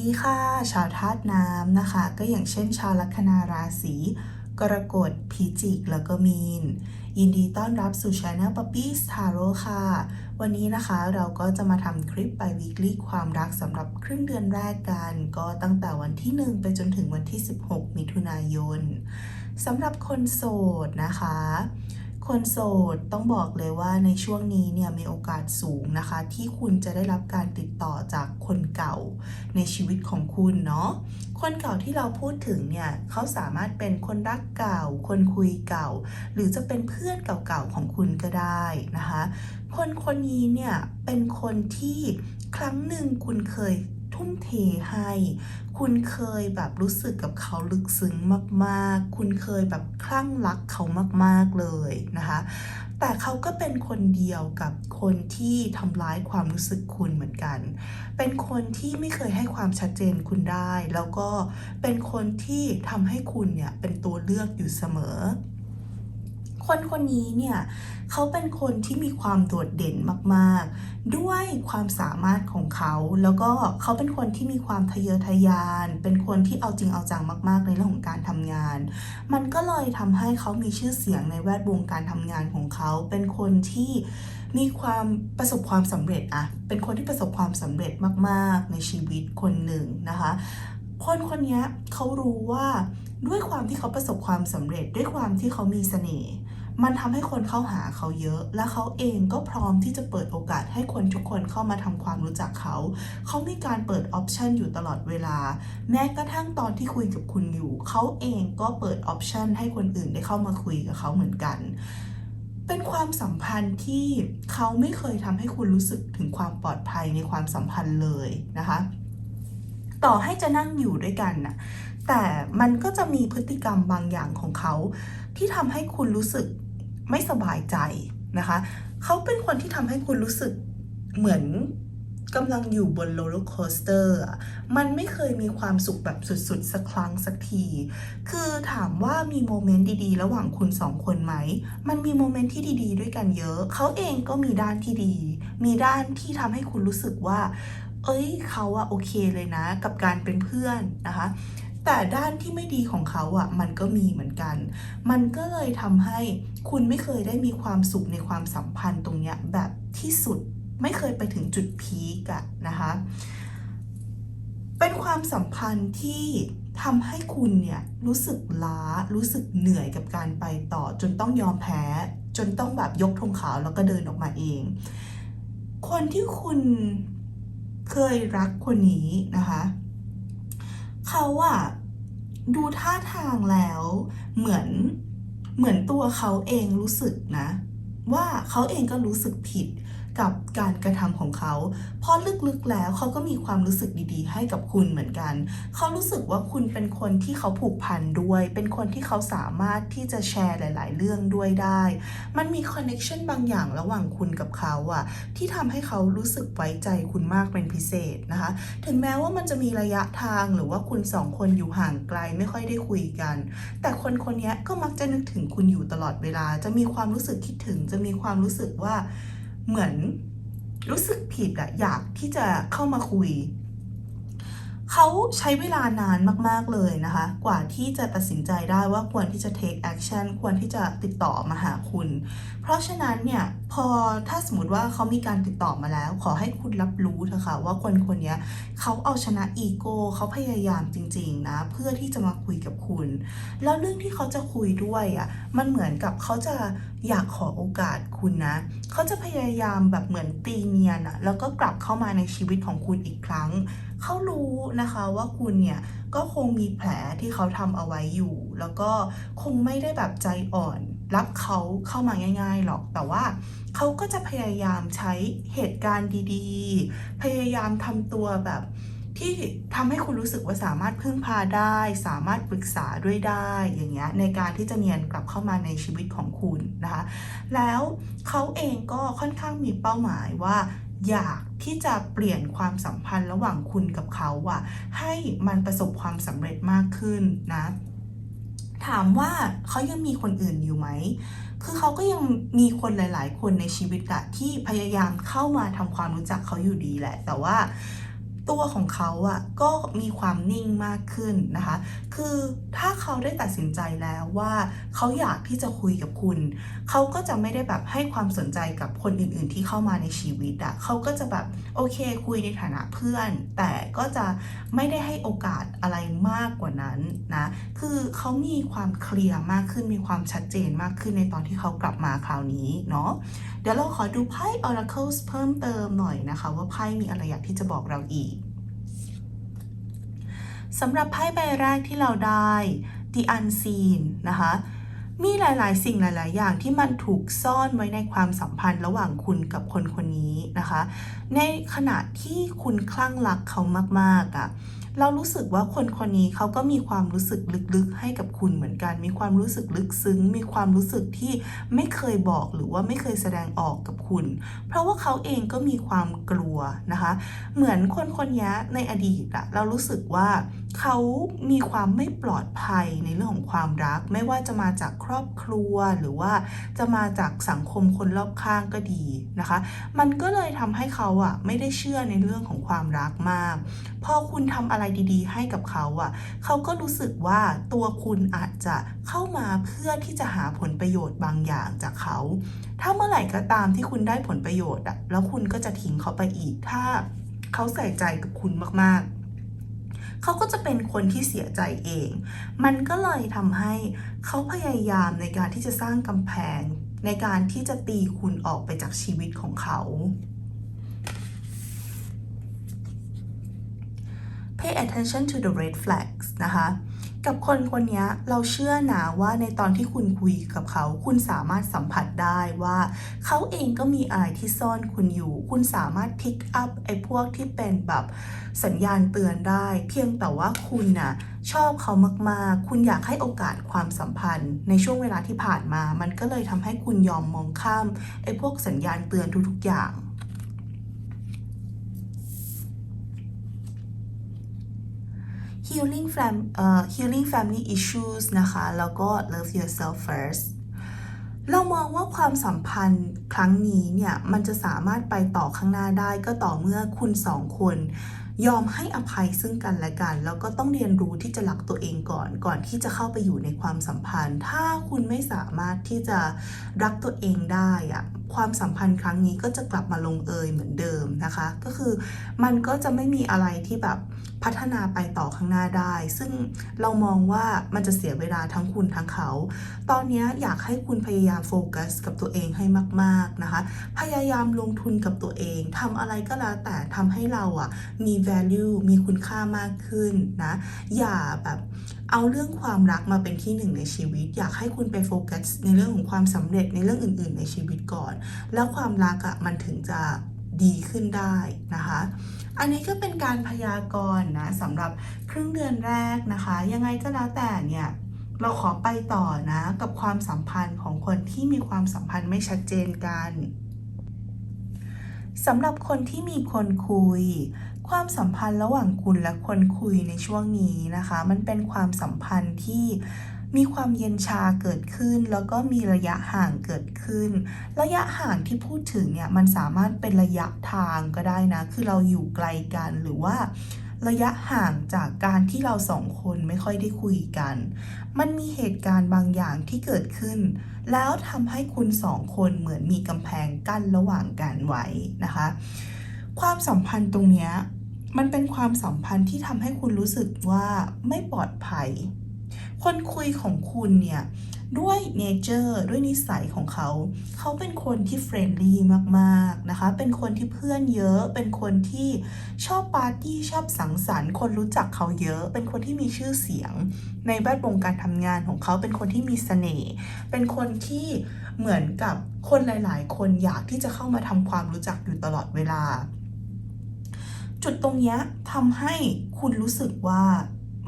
ดีค่ะ ชาวธาตุน้ำนะคะ ก็อย่างเช่นชาวลัคนาราศีกรกฎพิจิก แล้วก็มีน ยินดีต้อนรับสู่ช anel Puppy Tarot ค่ะ วันนี้นะคะเราก็จะมาทำคลิปไป weekly ความรักสำหรับครึ่งเดือนแรกกัน ก็ตั้งแต่วันที่ 1 ไปจนถึงวันที่ 16 มิถุนายนสำหรับคนโสดนะคะ คนโสดต้องบอกเลยว่าในช่วงนี้เนี่ยมีโอกาสสูงนะคะ ที่คุณจะได้รับการติดต่อจากคนเก่าในชีวิตของคุณเนาะคนเก่าที่เราพูดถึงเนี่ยเขาสามารถเป็นคนรักเก่า คนคุยเก่า หรือจะเป็นเพื่อนเก่าๆของคุณก็ได้นะคะ คนคนนี้เนี่ยเป็นคนที่ครั้งหนึ่งคุณเคย ทุ่มเทให้ คุณเคยแบบรู้สึกกับเขาลึกซึ้งมากๆ คุณเคยแบบคลั่งรักเขามากๆเลยนะคะ แต่เขาก็เป็นคนเดียวกับคนที่ทำร้ายความรู้สึกคุณเหมือนกัน เป็นคนที่ไม่เคยให้ความชัดเจนคุณได้ แล้วก็เป็นคนที่ทำให้คุณเนี่ยเป็นตัวเลือกอยู่เสมอ คนคนนี้เนี่ยเขาเป็นคนที่มีความโดดเด่นมากๆ ด้วยความสามารถของเขา แล้วก็เขาเป็นคนที่มีความทะเยอทะยาน เป็นคนที่เอาจริงเอาจังมาก ๆ ในเรื่องของการทำงาน มันก็เลยทำให้เขามีชื่อเสียงในแวดวงการทำงานของเขา เป็นคนที่มีความประสบความสำเร็จอะเป็นคนที่ประสบความสำเร็จมากๆ ในชีวิตคนหนึ่งนะคะคนคนนี้เขารู้ว่าด้วยความที่เขาประสบความสำเร็จด้วยความที่เขามีเสน่ห์ มันทำให้คนเข้าหาเขาเยอะ และเขาเองก็พร้อมที่จะเปิดโอกาสให้คนทุกคนเข้ามาทำความรู้จักเขา เขามีการเปิดออปชันอยู่ตลอดเวลา แม้กระทั่งตอนที่คุยกับคุณอยู่ เขาเองก็เปิดออปชันให้คนอื่นได้เข้ามาคุยกับเขาเหมือนกัน เป็นความสัมพันธ์ที่เขาไม่เคยทำให้คุณรู้สึกถึงความปลอดภัยในความสัมพันธ์เลยนะคะ ต่อให้จะนั่งอยู่ด้วยกันน่ะแต่มันก็จะมีพฤติกรรมบางอย่างของเขา ที่ทำให้คุณรู้สึกไม่สบายใจนะคะ เขาเป็นคนที่ทำให้คุณรู้สึกเหมือนกำลังอยู่บนโรลเลอร์โคสเตอร์ มันไม่เคยมีความสุขแบบสุดๆ สักครั้งสักที คือถามว่ามีโมเมนต์ดีๆ ระหว่างคุณสองคนไหม มันมีโมเมนต์ที่ดีๆ ด้วยกันเยอะ เขาเองก็มีด้านที่ดี มีด้านที่ทำให้คุณรู้สึกว่า เอ้ย เขาอะโอเคเลยนะ กับการเป็นเพื่อนนะคะ แต่ด้านที่ไม่ดีของเขาอะมันก็มีเหมือนกัน มันก็เลยทำให้คุณไม่เคยได้มีความสุขในความสัมพันธ์ตรงเนี้ยแบบที่สุดไม่เคยไปถึงจุดพีกอะนะคะ เป็นความสัมพันธ์ที่ทำให้คุณเนี่ยรู้สึกล้ารู้สึกเหนื่อยกับการไปต่อ จนต้องยอมแพ้ จนต้องแบบยกธงขาวแล้วก็เดินออกมาเอง คนที่คุณเคยรักคนนี้นะคะ เขาอะดูท่าทางแล้วเหมือนเหมือนตัวเขาเองรู้สึกนะ ว่าเขาเองก็รู้สึกผิด กับการกระทำของเขา เพราะลึกๆแล้วเขาก็มีความรู้สึกดีๆ ให้กับคุณเหมือนกัน เขารู้สึกว่าคุณเป็นคนที่เขาผูกพันด้วย เป็นคนที่เขาสามารถที่จะแชร์หลาย ๆ เรื่องด้วยได้ มันมีคอนเน็ชันบางอย่างระหว่างคุณกับเขาอะที่ทำให้เขารู้สึกไว้ใจคุณมากเป็นพิเศษนะคะ ถึงแม้ว่ามันจะมีระยะทางหรือว่าคุณสองคนอยู่ห่างไกลไม่ค่อยได้คุยกัน แต่คนคนนี้ก็มักจะนึกถึงคุณอยู่ตลอดเวลา จะมีความรู้สึกคิดถึง จะมีความรู้สึกว่า เหมือนรู้สึกผิดอะอยากที่จะเข้ามาคุย เขาใช้เวลานานมาก ๆ เลยนะคะ กว่าที่จะตัดสินใจได้ว่าควรที่จะ take action ควรที่จะติดต่อมาหาคุณ เพราะฉะนั้นเนี่ย พอถ้าสมมติว่าเขามีการติดต่อมาแล้ว ขอให้คุณรับรู้เถอะค่ะว่าคนคนนี้เขาเอาชนะอีโก้เขาพยายามจริง ๆ นะ เพื่อที่จะมาคุยกับคุณ แล้วเรื่องที่เขาจะคุยด้วยอะมันเหมือนกับเขาจะอยากขอโอกาสคุณนะเขาจะพยายามแบบเหมือนตีเนียนอะแล้วก็กลับเข้ามาในชีวิตของคุณอีกครั้ง เขารู้นะคะว่าคุณเนี่ยก็คงมีแผลที่เขาทำเอาไว้อยู่ แล้วก็คงไม่ได้แบบใจอ่อน รับเขาเข้ามาง่าย ๆหรอกแต่ว่าเขาก็จะพยายามใช้เหตุการณ์ดีๆ พยายามทำตัวแบบที่ทำให้คุณรู้สึกว่าสามารถพึ่งพาได้ สามารถปรึกษาด้วยได้ อย่างเงี้ยในการที่จะเนียนกลับเข้ามาในชีวิตของคุณนะคะ แล้วเขาเองก็ค่อนข้างมีเป้าหมายว่า อยากที่จะเปลี่ยนความสัมพันธ์ระหว่างคุณกับเขาอะให้มันประสบความสำเร็จมากขึ้นนะ ถามว่าเขายังมีคนอื่นอยู่ไหมคือเขาก็ยังมีคนหลาย ๆ คนในชีวิตอะที่พยายามเข้ามาทำความรู้จักเขาอยู่ดีแหละ แต่ว่า ตัวของเขาอะก็มีความนิ่งมากขึ้นนะคะ คือถ้าเขาได้ตัดสินใจแล้วว่าเขาอยากที่จะคุยกับคุณ เขาก็จะไม่ได้แบบให้ความสนใจกับคนอื่น ๆ ที่เข้ามาในชีวิตอะเขาก็จะแบบโอเคคุยในฐานะเพื่อน แต่ก็จะไม่ได้ให้โอกาสอะไรมากกว่านั้นนะ คือเขามีความเคลียร์มากขึ้นมีความชัดเจนมากขึ้นในตอนที่เขากลับมาคราวนี้เนาะ เดี๋ยวเราขอดูไพ่ Oracles เพิ่มเติมหน่อยนะคะ ว่าไพ่มีอะไรอยากที่จะบอกเราอีก สำหรับไพ่ใบแรกที่เราได้ The Unseen นะคะ มีหลายๆ สิ่งหลาย ๆ อย่างที่มันถูกซ่อนไว้ในความสัมพันธ์ระหว่างคุณกับคนคนนี้นะคะ ในขณะที่คุณคลั่งรักเขามาก ๆอะ เรารู้สึกว่าคนคนนี้เขาก็มีความรู้สึกลึกๆ ให้กับคุณเหมือนกัน มีความรู้สึกลึกซึ้ง มีความรู้สึกที่ไม่เคยบอกหรือว่าไม่เคยแสดงออกกับคุณ เพราะว่าเขาเองก็มีความกลัวนะคะ เหมือนคนคนนี้ในอดีตอะเรารู้สึกว่าเขามีความไม่ปลอดภัยในเรื่องของความรัก ไม่ว่าจะมาจากครอบครัวหรือว่าจะมาจากสังคมคนรอบข้างก็ดีนะคะ มันก็เลยทำให้เขาอะไม่ได้เชื่อในเรื่องของความรักมาก พอคุณทำอะไรดีๆ ให้กับเขาอะเขาก็รู้สึกว่าตัวคุณอาจจะเข้ามาเพื่อที่จะหาผลประโยชน์บางอย่างจากเขา ถ้าเมื่อไหร่ก็ตามที่คุณได้ผลประโยชน์อะแล้วคุณก็จะทิ้งเขาไปอีก ถ้าเขาใส่ใจกับคุณมากๆเขาก็จะเป็นคนที่เสียใจเอง มันก็เลยทำให้เขาพยายามในการที่จะสร้างกำแพง ในการที่จะตีคุณออกไปจากชีวิตของเขา pay attention to the red flags นะคะ กับคนคนนี้เราเชื่อนะว่าในตอนที่คุณคุยกับเขา คุณสามารถสัมผัสได้ว่า เขาเองก็มีอะไรที่ซ่อนคุณอยู่ คุณสามารถ pick up ไอ้พวกที่เป็นแบบสัญญาณเตือนได้ เพียงแต่ว่าคุณน่ะชอบเขามาก ๆ คุณอยากให้โอกาสความสัมพันธ์ ในช่วงเวลาที่ผ่านมา มันก็เลยทำให้คุณยอมมองข้ามไอ้พวกสัญญาณเตือนทุก ๆ อย่าง healing fam เอ่อ healing family issues นะคะแล้วก็ love yourself first เรามองว่าความสัมพันธ์ครั้งนี้เนี่ยมันจะสามารถไปต่อข้างหน้าได้ก็ต่อเมื่อคุณสองคน ยอมให้อภัยซึ่งกันและกัน แล้วก็ต้องเรียนรู้ที่จะรักตัวเองก่อน ก่อนที่จะเข้าไปอยู่ในความสัมพันธ์ ถ้าคุณไม่สามารถที่จะรักตัวเองได้อะความสัมพันธ์ครั้งนี้ก็จะกลับมาลงเอยเหมือนเดิมนะคะ ก็คือมันก็จะไม่มีอะไรที่แบบ พัฒนาไปต่อข้างหน้าได้ ซึ่งเรามองว่ามันจะเสียเวลาทั้งคุณทั้งเขา ตอนนี้อยากให้คุณพยายามโฟกัสกับตัวเองให้มาก ๆนะคะ พยายามลงทุนกับตัวเองทำอะไรก็แล้วแต่ทำให้เราอะมี value มีคุณค่ามากขึ้นนะ อย่าแบบเอาเรื่องความรักมาเป็นที่หนึ่งในชีวิต อยากให้คุณไปโฟกัสในเรื่องของความสำเร็จในเรื่องอื่น ๆ ในชีวิตก่อน แล้วความรักอะมันถึงจะดีขึ้นได้นะคะ อันนี้ก็เป็นการพยากรณ์นะสำหรับครึ่งเดือนแรกนะคะ ยังไงก็แล้วแต่เนี่ยเราขอไปต่อนะกับความสัมพันธ์ของคนที่มีความสัมพันธ์ไม่ชัดเจนกันสำหรับคนที่มีคนคุย ความสัมพันธ์ระหว่างคุณและคนคุยในช่วงนี้นะคะ มันเป็นความสัมพันธ์ที่ มีความเย็นชาเกิดขึ้น แล้วก็มีระยะห่างเกิดขึ้น ระยะห่างที่พูดถึงเนี่ยมันสามารถเป็นระยะทางก็ได้นะ คือเราอยู่ไกลกันหรือว่าระยะห่างจากการที่เราสองคนไม่ค่อยได้คุยกัน มันมีเหตุการณ์บางอย่างที่เกิดขึ้น แล้วทำให้คุณสองคนเหมือนมีกำแพงกั้นระหว่างกันไว้นะคะ ความสัมพันธ์ตรงนี้มันเป็นความสัมพันธ์ที่ทำให้คุณรู้สึกว่าไม่ปลอดภัย คนคุยของคุณเนี่ยด้วยเนเจอร์ด้วยนิสัยของเขา เขาเป็นคนที่เฟรนลี่มากๆนะคะ เป็นคนที่เพื่อนเยอะ เป็นคนที่ชอบปาร์ตี้ชอบสังสรรค์ คนรู้จักเขาเยอะ เป็นคนที่มีชื่อเสียง ในแวดวงการทำงานของเขา เป็นคนที่มีเสน่ห์ เป็นคนที่เหมือนกับคนหลาย ๆ คนอยากที่จะเข้ามาทำความรู้จักอยู่ตลอดเวลา จุดตรงเนี้ยทำให้คุณรู้สึกว่า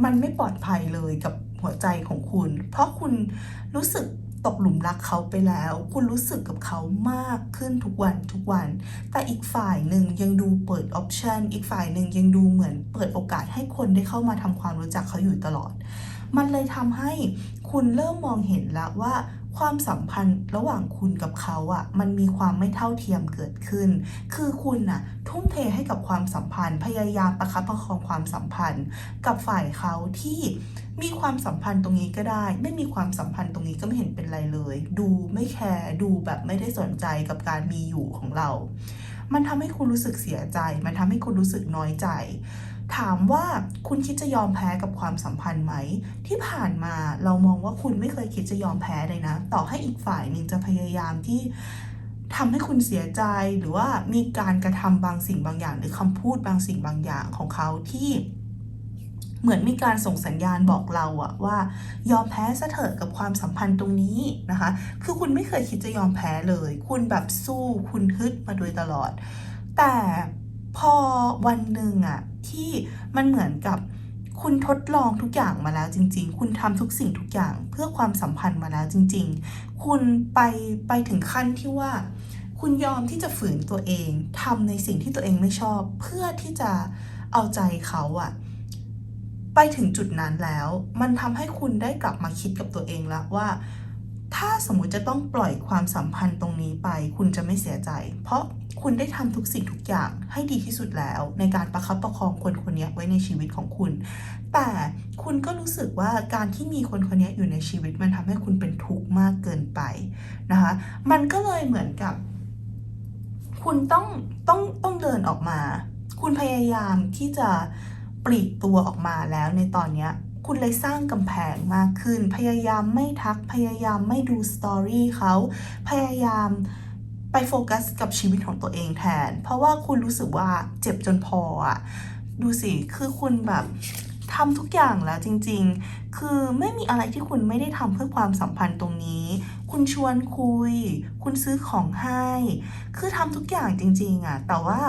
มันไม่ปลอดภัยเลยกับ หัวใจของคุณ เพราะคุณรู้สึกตกหลุมรักเขาไปแล้ว คุณรู้สึกกับเขามากขึ้นทุกวันทุกวัน แต่อีกฝ่ายหนึ่งยังดูเปิดออปชันอีกฝ่ายหนึ่งยังดูเหมือนเปิดโอกาสให้คนได้เข้ามาทำความรู้จักเขาอยู่ตลอด มันเลยทำให้คุณเริ่มมองเห็นแล้วว่า ความสัมพันธ์ระหว่างคุณกับเขาอะมันมีความไม่เท่าเทียมเกิดขึ้น คือคุณน่ะทุ่มเทให้กับความสัมพันธ์ พยายามประคับประคองความสัมพันธ์ กับฝ่ายเขาที่มีความสัมพันธ์ตรงนี้ก็ได้ ไม่มีความสัมพันธ์ตรงนี้ก็ไม่เห็นเป็นไรเลย ดูไม่แคร์ดูแบบไม่ได้สนใจกับการมีอยู่ของเรา มันทำให้คุณรู้สึกเสียใจ มันทำให้คุณรู้สึกน้อยใจ ถามว่าคุณคิดจะยอมแพ้กับความสัมพันธ์ไหม ที่ผ่านมาเรามองว่าคุณไม่เคยคิดจะยอมแพ้เลยนะ ต่อให้อีกฝ่ายหนึ่งจะพยายามที่ทำให้คุณเสียใจหรือว่ามีการกระทำบางสิ่งบางอย่าง หรือคำพูดบางสิ่งบางอย่างของเขาที่เหมือนมีการส่งสัญญาณบอกเราอะว่า ยอมแพ้ซะเถอะกับความสัมพันธ์ตรงนี้นะคะ คือคุณไม่เคยคิดจะยอมแพ้เลย คุณแบบสู้คุณฮึดมาโดยตลอด แต่พอวันหนึ่งอะ ที่มันเหมือนกับคุณทดลองทุกอย่างมาแล้วจริง ๆ คุณทำทุกสิ่งทุกอย่างเพื่อความสัมพันธ์มาแล้วจริง ๆ คุณไปไปถึงขั้นที่ว่า คุณยอมที่จะฝืนตัวเองทำในสิ่งที่ตัวเองไม่ชอบ เพื่อที่จะเอาใจเขาอะไปถึงจุดนั้นแล้ว มันทำให้คุณได้กลับมาคิดกับตัวเองแล้วว่า ถ้าสมมุติจะต้องปล่อยความสัมพันธ์ตรงนี้ไป คุณจะไม่เสียใจ เพราะคุณได้ทำทุกสิ่งทุกอย่างให้ดีที่สุดแล้ว ในการประคับประคองคนคนนี้ไว้ในชีวิตของคุณ แต่คุณก็รู้สึกว่าการที่มีคนคนนี้อยู่ในชีวิตมันทำให้คุณเป็นทุกข์มากเกินไปนะคะ มันก็เลยเหมือนกับ คุณต้องต้องต้องเดินออกมา คุณพยายามที่จะปลีกตัวออกมาแล้วในตอนเนี้ คุณเลยสร้างกำแพงมากขึ้น พยายามไม่ทัก พยายามไม่ดูสตอรี่เขา พยายามไปโฟกัสกับชีวิตของตัวเองแทน เพราะว่าคุณรู้สึกว่าเจ็บจนพออะดูสิ คือคุณแบบทำทุกอย่างแล้วจริง ๆ คือไม่มีอะไรที่คุณไม่ได้ทำเพื่อความสัมพันธ์ตรงนี้ คุณชวนคุย คุณซื้อของให้ คือทำทุกอย่างจริง ๆอะแต่ว่า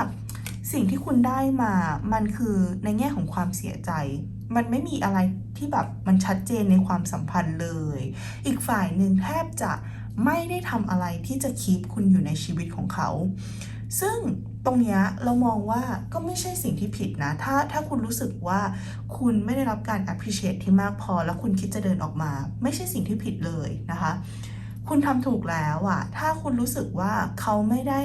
สิ่งที่คุณได้มา มันคือในแง่ของความเสียใจ มันไม่มีอะไร ที่แบบมันชัดเจนในความสัมพันธ์เลย อีกฝ่ายหนึ่งแทบจะไม่ได้ทำอะไรที่จะคีปคุณอยู่ในชีวิตของเขา ซึ่งตรงนี้เรามองว่าก็ไม่ใช่สิ่งที่ผิดนะ ถ้าถ้าคุณรู้สึกว่าคุณไม่ได้รับการ appreciate ที่มากพอ แล้วคุณคิดจะเดินออกมา ไม่ใช่สิ่งที่ผิดเลยนะคะ คุณทำถูกแล้วอะถ้าคุณรู้สึกว่าเขาไม่ได้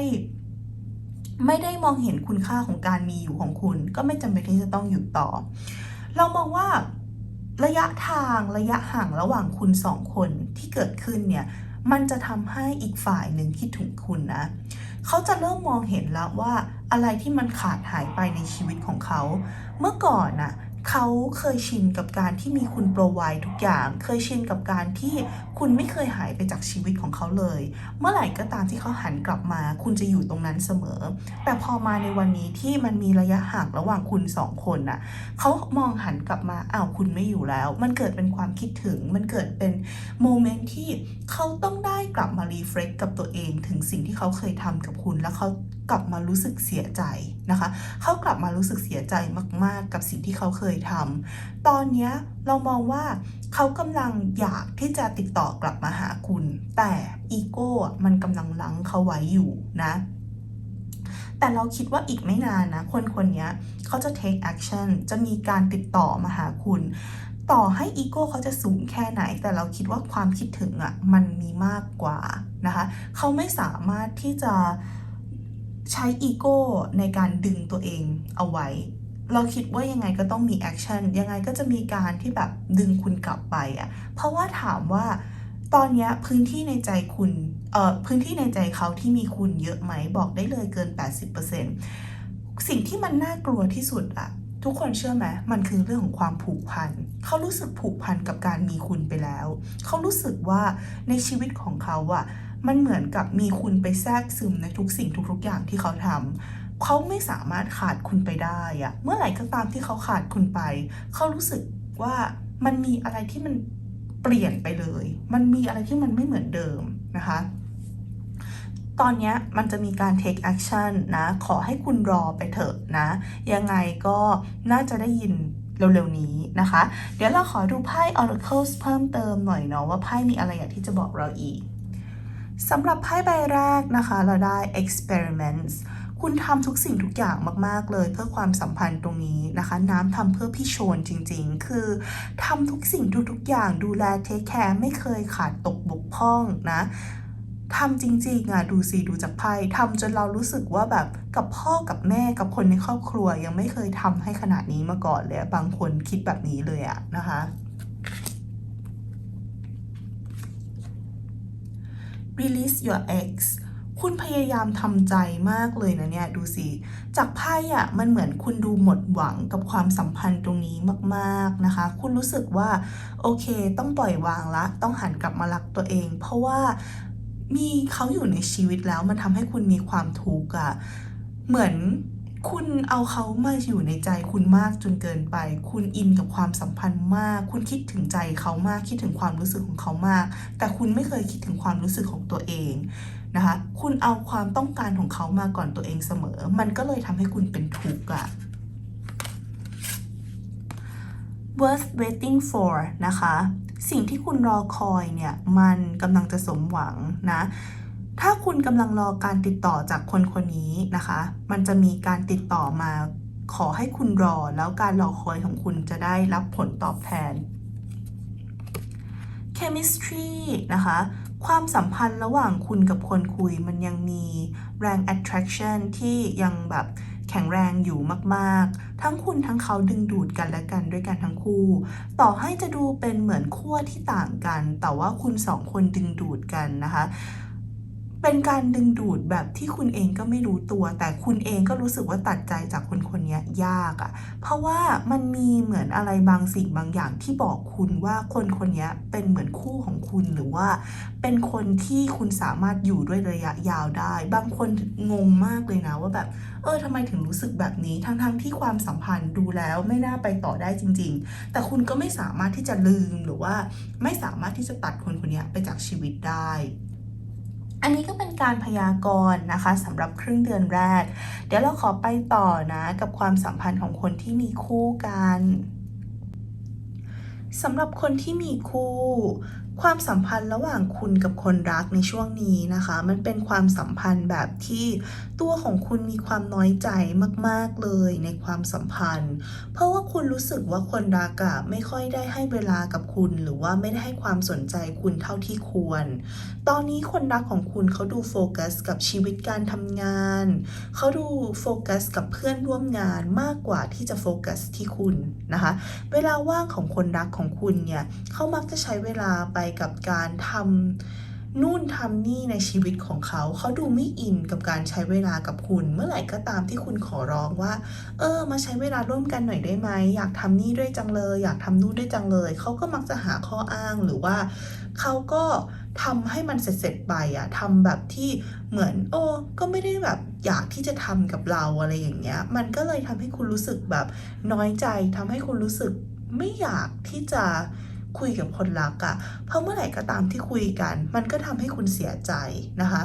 ไม่ได้มองเห็นคุณค่าของการมีอยู่ของคุณ ก็ไม่จำเป็นที่จะต้องอยู่ต่อ เรามองว่า ระยะทางระยะห่างระหว่างคุณสองคนที่เกิดขึ้นเนี่ยมันจะทำให้อีกฝ่ายหนึ่งคิดถึงคุณนะเขาจะเริ่มมองเห็นแล้วว่าอะไรที่มันขาดหายไปในชีวิตของเขา เมื่อก่อนน่ะ เขาเคยชินกับการที่มีคุณโปรไวทุกอย่าง เคยชินกับการที่คุณไม่เคยหายไปจากชีวิตของเขาเลย เมื่อไหร่ก็ตามที่เขาหันกลับมา คุณจะอยู่ตรงนั้นเสมอ แต่พอมาในวันนี้ที่มันมีระยะห่างระหว่างคุณสองคนน่ะเขามองหันกลับมาอ้าวคุณไม่อยู่แล้ว มันเกิดเป็นความคิดถึง มันเกิดเป็นโมเมนต์ที่เขาต้องได้กลับมารีเฟล็กกับตัวเอง ถึงสิ่งที่เขาเคยทำกับคุณแล้วเขา กลับมารู้สึกเสียใจนะคะ เขากลับมารู้สึกเสียใจมาก ๆ กับสิ่งที่เขาเคยทำตอนเนี้ยเรามองว่าเขากำลังอยากที่จะติดต่อกลับมาหาคุณ แต่อีโก้มันกำลังลังเขาไว้อยู่นะ แต่เราคิดว่าอีกไม่นานนะ คนคนนี้เขาจะ take action จะมีการติดต่อมาหาคุณต่อให้อีโก้เขาจะสูงแค่ไหน แต่เราคิดว่าความคิดถึงอะ่ะมันมีมากกว่านะคะ เขาไม่สามารถที่จะ ใช้อีโก้ในการดึงตัวเองเอาไว้ เราคิดว่ายังไงก็ต้องมีแอคชั่นยังไงก็จะมีการที่แบบดึงคุณกลับไปอะ่ะเพราะว่าถามว่าตอนนี้พื้นที่ในใจคุณเอ่อพื้นที่ในใจเขาที่มีคุณเยอะไหมบอกได้เลยเกิน 80%สิ่งที่มันน่ากลัวที่สุดอะทุกคนเชื่อไหมมันคือเรื่องของความผูกพันเขารู้สึกผูกพันกับการมีคุณไปแล้ว เขารู้สึกว่าในชีวิตของเขาอะ มันเหมือนกับมีคุณไปแทรกซึมในทุกสิ่งทุกๆอย่างที่เขาทำเขาไม่สามารถขาดคุณไปได้อะเมื่อไหร่ก็ตามที่เขาขาดคุณไป เขารู้สึกว่ามันมีอะไรที่มันเปลี่ยนไปเลย มันมีอะไรที่มันไม่เหมือนเดิมนะคะ ตอนนี้มันจะมีการ take action นะ ขอให้คุณรอไปเถอะนะ ยังไงก็น่าจะได้ยินเร็วๆนี้นะคะ เดี๋ยวเราขอดูไพ่ oracles เพิ่มเติมหน่อยเนาะว่าไพ่มีอะไรอยากที่จะบอกเราอีก สำหรับไพ่ใบแรกนะคะเราได้ experiments คุณทำทุกสิ่งทุกอย่างมาก ๆ เลยเพื่อความสัมพันธ์ตรงนี้นะคะ น้ำทำเพื่อพี่โชนจริง ๆ คือทำทุกสิ่งทุก ๆ อย่างดูแลเทคแคร์ไม่เคยขาดตกบกพร่องนะทำจริงๆอะดูสิดูจากไพ่ทำจนเรารู้สึกว่าแบบกับพ่อกับแม่กับคนในครอบครัวยังไม่เคยทำให้ขนาดนี้มาก่อนเลยบางคนคิดแบบนี้เลยอะนะคะ release your ex คุณพยายามทำใจมากเลยนะเนี่ย ดูสิ จากไพ่อะมันเหมือนคุณดูหมดหวังกับความสัมพันธ์ตรงนี้มากๆนะคะ คุณรู้สึกว่า โอเค ต้องปล่อยวางละ ต้องหันกลับมารักตัวเอง เพราะว่ามีเขาอยู่ในชีวิตแล้วมันทำให้คุณมีความทุกข์อะเหมือน คุณเอาเขามาอยู่ในใจคุณมากจนเกินไป คุณอินกับความสัมพันธ์มาก คุณคิดถึงใจเขามาก คิดถึงความรู้สึกของเขามาก แต่คุณไม่เคยคิดถึงความรู้สึกของตัวเองนะคะ คุณเอาความต้องการของเขามาก่อนตัวเองเสมอ มันก็เลยทำให้คุณเป็นทุกข์อะ worth waiting for นะคะ สิ่งที่คุณรอคอยเนี่ย มันกำลังจะสมหวังนะ ถ้าคุณกำลังรอการติดต่อจากคนคนนี้นะคะ มันจะมีการติดต่อมาขอให้คุณรอ แล้วการรอคอยของคุณจะได้รับผลตอบแทน chemistry นะคะ ความสัมพันธ์ระหว่างคุณกับคนคุยมันยังมีแรง attraction ที่ยังแบบแข็งแรงอยู่มากๆ ทั้งคุณทั้งเขาดึงดูดกันและกันด้วยกันทั้งคู่ ต่อให้จะดูเป็นเหมือนขั้วที่ต่างกัน แต่ว่าคุณสองคนดึงดูดกันนะคะ เป็นการดึงดูดแบบที่คุณเองก็ไม่รู้ตัว แต่คุณเองก็รู้สึกว่าตัดใจจากคนคนนี้ยากอะ่ะ เพราะว่ามันมีเหมือนอะไรบางสิ่งบางอย่างที่บอกคุณว่าคนคนนี้เป็นเหมือนคู่ของคุณหรือว่า เป็นคนที่คุณสามารถอยู่ด้วยระยะยาวได้ บางคนงงมากเลยนะว่าแบบ เออทำไมถึงรู้สึกแบบนี้ทั้งๆทที่ความสัมพันธ์ดูแล้วไม่น่าไปต่อได้จริง ๆ แต่คุณก็ไม่สามารถที่จะลืมหรือว่า ไม่สามารถที่จะตัดคนคนนี้ไปจากชีวิตได้ อันนี้ก็เป็นการพยากรณ์นะคะสำหรับครึ่งเดือนแรก เดี๋ยวเราขอไปต่อนะกับความสัมพันธ์ของคนที่มีคู่กันสำหรับคนที่มีคู่ ความสัมพันธ์ระหว่างคุณกับคนรักในช่วงนี้นะคะ มันเป็นความสัมพันธ์แบบที่ตัวของคุณมีความน้อยใจมาก ๆ เลยในความสัมพันธ์ เพราะว่าคุณรู้สึกว่าคนรักอะไม่ค่อยได้ให้เวลากับคุณ หรือว่าไม่ได้ให้ความสนใจคุณเท่าที่ควร ตอนนี้คนรักของคุณเขาดูโฟกัสกับชีวิตการทำงาน เขาดูโฟกัสกับเพื่อนร่วมงานมากกว่าที่จะโฟกัสที่คุณนะคะ เวลาว่างของคนรักของคุณเนี่ยเขามักจะใช้เวลาไปกับการทำนู่นทำนี่ในชีวิตของเขา เขาดูไม่อินกับการใช้เวลากับคุณ เมื่อไหร่ก็ตามที่คุณขอร้องว่า เออ มาใช้เวลาร่วมกันหน่อยได้ไหม อยากทำนี่ด้วยจังเลย อยากทำนู่นด้วยจังเลย เขาก็มักจะหาข้ออ้างหรือว่า เขาก็ทำให้มันเสร็จๆไปอะทำแบบที่เหมือน โอ้ก็ไม่ได้แบบอยากที่จะทำกับเราอะไรอย่างเงี้ย มันก็เลยทำให้คุณรู้สึกแบบน้อยใจทำให้คุณรู้สึกไม่อยากที่จะ คุยกับคนรักอะเพราะเมื่อไหร่ก็ตามที่คุยกัน มันก็ทำให้คุณเสียใจนะคะ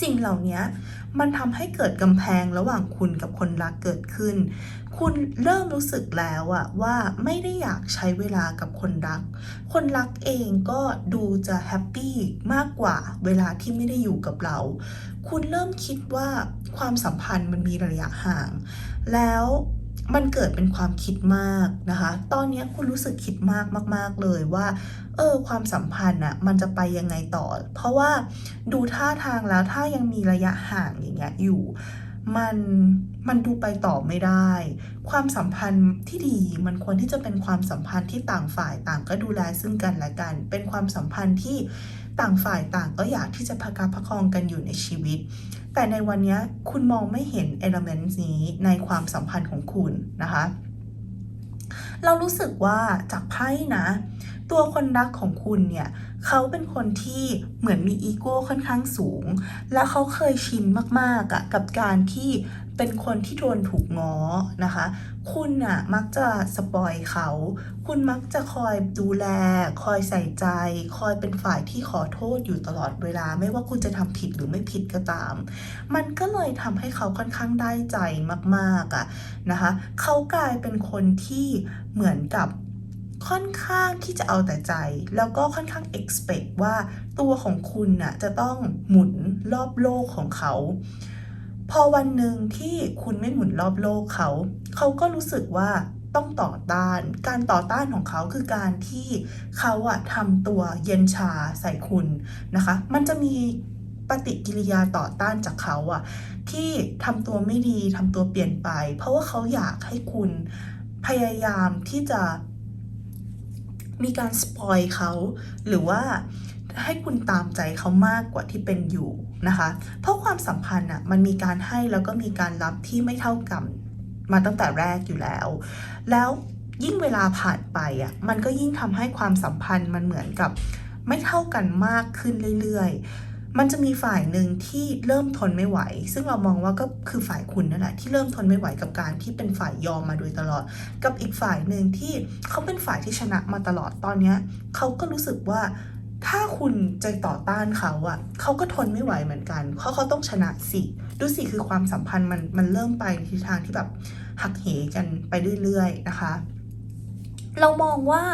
สิ่งเหล่านี้มันทำให้เกิดกำแพงระหว่างคุณกับคนรักเกิดขึ้น คุณเริ่มรู้สึกแล้วอะว่าไม่ได้อยากใช้เวลากับคนรัก คนรักเองก็ดูจะแฮปปี้มากกว่าเวลาที่ไม่ได้อยู่กับเรา คุณเริ่มคิดว่าความสัมพันธ์มันมีระยะห่าง แล้ว มันเกิดเป็นความคิดมากนะคะ ตอนนี้คุณรู้สึกคิดมากมาก ๆ เลยว่า เออ ความสัมพันธ์อะมันจะไปยังไงต่อ เพราะว่าดูท่าทางแล้วถ้ายังมีระยะห่างอย่างเงี้ยอยู่ มันมันดูไปต่อไม่ได้ ความสัมพันธ์ที่ดีมันควรที่จะเป็นความสัมพันธ์ที่ต่างฝ่ายต่างก็ดูแลซึ่งกันและกัน เป็นความสัมพันธ์ที่ ต่างฝ่ายต่างก็อยากที่จะประคับประคองกันอยู่ในชีวิต แต่ในวันนี้คุณมองไม่เห็นเอลเมนต์นี้ในความสัมพันธ์ของคุณนะคะ เรารู้สึกว่าจากไพ่นะ ตัวคนรักของคุณเนี่ยเขาเป็นคนที่เหมือนมีอีโก้ค่อนข้างสูง และเขาเคยชินมากๆอะกับการที่ เป็นคนที่โดนถูกง้อนะคะ คุณน่ะมักจะสปอยเขา คุณมักจะคอยดูแล คอยใส่ใจ คอยเป็นฝ่ายที่ขอโทษอยู่ตลอดเวลา ไม่ว่าคุณจะทำผิดหรือไม่ผิดก็ตาม มันก็เลยทำให้เขาค่อนข้างได้ใจมากๆอะนะคะ เขากลายเป็นคนที่เหมือนกับค่อนข้างที่จะเอาแต่ใจ แล้วก็ค่อนข้าง expect ว่าตัวของคุณน่ะจะต้องหมุนรอบโลกของเขา พอวันหนึ่งที่คุณไม่หมุนรอบโลกเขา เขาก็รู้สึกว่าต้องต่อต้าน การต่อต้านของเขาคือการที่เขาอะทำตัวเย็นชาใส่คุณนะคะ มันจะมีปฏิกิริยาต่อต้านจากเขาอะที่ทำตัวไม่ดีทำตัวเปลี่ยนไป เพราะว่าเขาอยากให้คุณพยายามที่จะมีการสปอยเขา หรือว่าให้คุณตามใจเขามากกว่าที่เป็นอยู่ นะคะ เพราะความสัมพันธ์อะมันมีการให้แล้วก็มีการรับที่ไม่เท่ากันมาตั้งแต่แรกอยู่แล้ว แล้วยิ่งเวลาผ่านไปอะมันก็ยิ่งทำให้ความสัมพันธ์มันเหมือนกับไม่เท่ากันมากขึ้นเรื่อยๆ มันจะมีฝ่ายหนึ่งที่เริ่มทนไม่ไหว ซึ่งเรามองว่าก็คือฝ่ายคุณนั่นแหละที่เริ่มทนไม่ไหวกับการที่เป็นฝ่ายยอมมาโดยตลอด กับอีกฝ่ายหนึ่งที่เขาเป็นฝ่ายที่ชนะมาตลอดตอนเนี้ยเขาก็รู้สึกว่า ถ้าคุณใจต่อต้านเขาอะเขาก็ทนไม่ไหวเหมือนกันเพราะเขาต้องชนะสิดูสิคือความสัมพันธ์มันมันเริ่มไปในทิศทางที่แบบหักเหกันไปเรื่อยๆนะคะเรามองว่า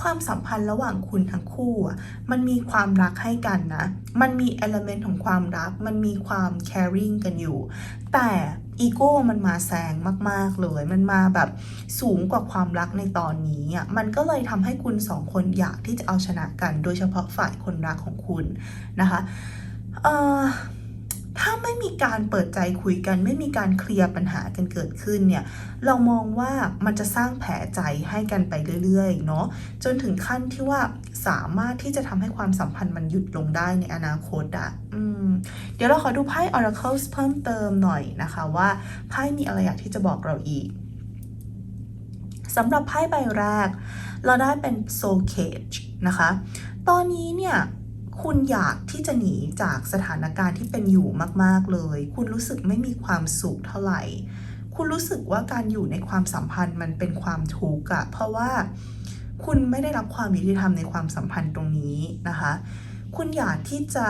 ความสัมพันธ์ระหว่างคุณทั้งคู่อะมันมีความรักให้กันนะ มันมีเอลเมนต์ของความรัก มันมีความ caring กันอยู่ แต่ อีโก้มันมาแซงมาก ๆ เลย มันมาแบบสูงกว่าความรักในตอนนี้อะ มันก็เลยทำให้คุณสองคนอยากที่จะเอาชนะกัน โดยเฉพาะฝ่ายคนรักของคุณนะคะ เอ่อถ้าไม่มีการเปิดใจคุยกัน ไม่มีการเคลียร์ปัญหากันเกิดขึ้นเนี่ย เรามองว่ามันจะสร้างแผลใจให้กันไปเรื่อยๆเนาะจนถึงขั้นที่ว่าสามารถที่จะทำให้ความสัมพันธ์มันหยุดลงได้ในอนาคตอะ่ะอืม เดี๋ยวเราขอดูไพ่ Oracle เพิ่มเติมหน่อยนะคะว่าไพ่มีอะไรอยากที่จะบอกเราอีกสำหรับไพ่ใบแรก เราได้เป็น Soul Cage นะคะ ตอนนี้เนี่ยคุณอยากที่จะหนีจากสถานการณ์ที่เป็นอยู่มาก ๆ เลย คุณรู้สึกไม่มีความสุขเท่าไหร่ คุณรู้สึกว่าการอยู่ในความสัมพันธ์มันเป็นความทุกข์อะเพราะว่าคุณไม่ได้รับความยุติธรรมในความสัมพันธ์ตรงนี้นะคะ คุณอยากที่จะ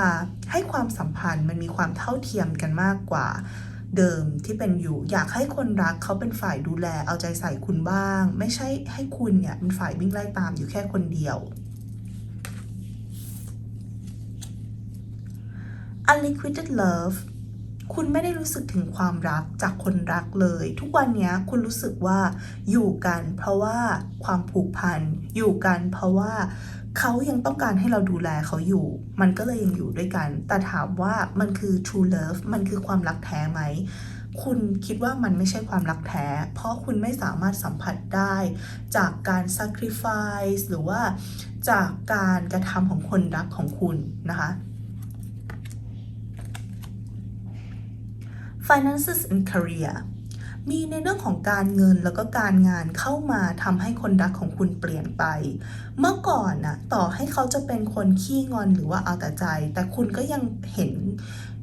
ให้ความสัมพันธ์มันมีความเท่าเทียมกันมากกว่าเดิมที่เป็นอยู่อยากให้คนรักเขาเป็นฝ่ายดูแลเอาใจใส่คุณบ้าง ไม่ใช่ให้คุณเนี่ยเป็นฝ่ายวิ่งไล่ตามอยู่แค่คนเดียว unrequited love คุณไม่ได้รู้สึกถึงความรักจากคนรักเลย ทุกวันนี้คุณรู้สึกว่าอยู่กันเพราะว่าความผูกพันอยู่กันเพราะว่า เขายังต้องการให้เราดูแลเขาอยู่ มันก็เลยยังอยู่ด้วยกัน แต่ถามว่ามันคือ true love มันคือความรักแท้ไหม คุณคิดว่ามันไม่ใช่ความรักแท้ เพราะคุณไม่สามารถสัมผัสได้ จากการ sacrifice หรือว่าจากการกระทำของคนรักของคุณนะคะ finances and career มีในเรื่องของการเงินแล้วก็การงานเข้ามาทำให้คนรักของคุณเปลี่ยนไป เมื่อก่อนน่ะต่อให้เขาจะเป็นคนขี้งอนหรือว่าเอาแต่ใจ แต่คุณก็ยังเห็น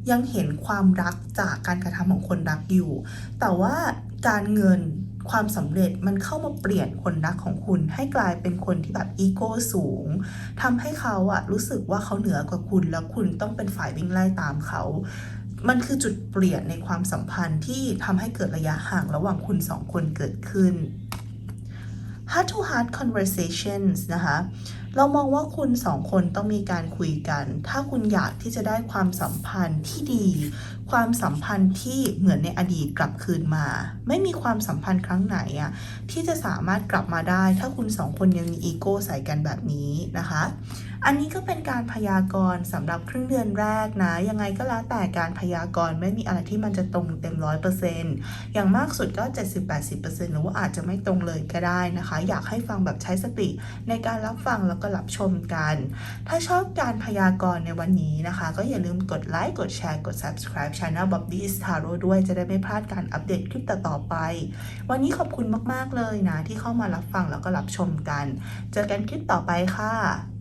ยังเห็นความรักจากการกระทำของคนรักอยู่ แต่ว่าการเงินความสำเร็จมันเข้ามาเปลี่ยนคนรักของคุณ ให้กลายเป็นคนที่แบบอีโก้สูงทำให้เขาอะรู้สึกว่าเขาเหนือกว่าคุณแล้วคุณต้องเป็นฝ่ายวิ่งไล่ตามเขา มันคือจุดเปลี่ยนในความสัมพันธ์ที่ทำให้เกิดระยะห่างระหว่างคุณสองคนเกิดขึ้น heart to heart conversations นะคะ เรามองว่าคุณสองคนต้องมีการคุยกัน ถ้าคุณอยากที่จะได้ความสัมพันธ์ที่ดีความสัมพันธ์ที่เหมือนในอดีตกลับคืนมา ไม่มีความสัมพันธ์ครั้งไหนอะที่จะสามารถกลับมาได้ ถ้าคุณสองคนยังมีอีโก้ใส่กันแบบนี้นะคะ อันนี้ก็เป็นการพยากรณ์สำหรับครึ่งเดือนแรกนะ ยังไงก็แล้วแต่การพยากรณ์ไม่มีอะไรที่มันจะตรงเต็มร้อยเปอร์เซ็นต์อย่างมากสุดก็ 70-80%หรือว่าอาจจะไม่ตรงเลยก็ได้นะคะ อยากให้ฟังแบบใช้สติในการรับฟังแล้วก็รับชมกัน ถ้าชอบการพยากรณ์ในวันนี้นะคะ ก็อย่าลืมกดไลค์กดแชร์กด subscribe channel Bobby s Tarot ด้วยจะได้ไม่พลาดการอัปเดตคลิปต่อๆไป วันนี้ขอบคุณมากๆเลยนะ ที่เข้ามารับฟังแล้วก็รับชมกัน เจอกันคลิปต่อไปค่ะ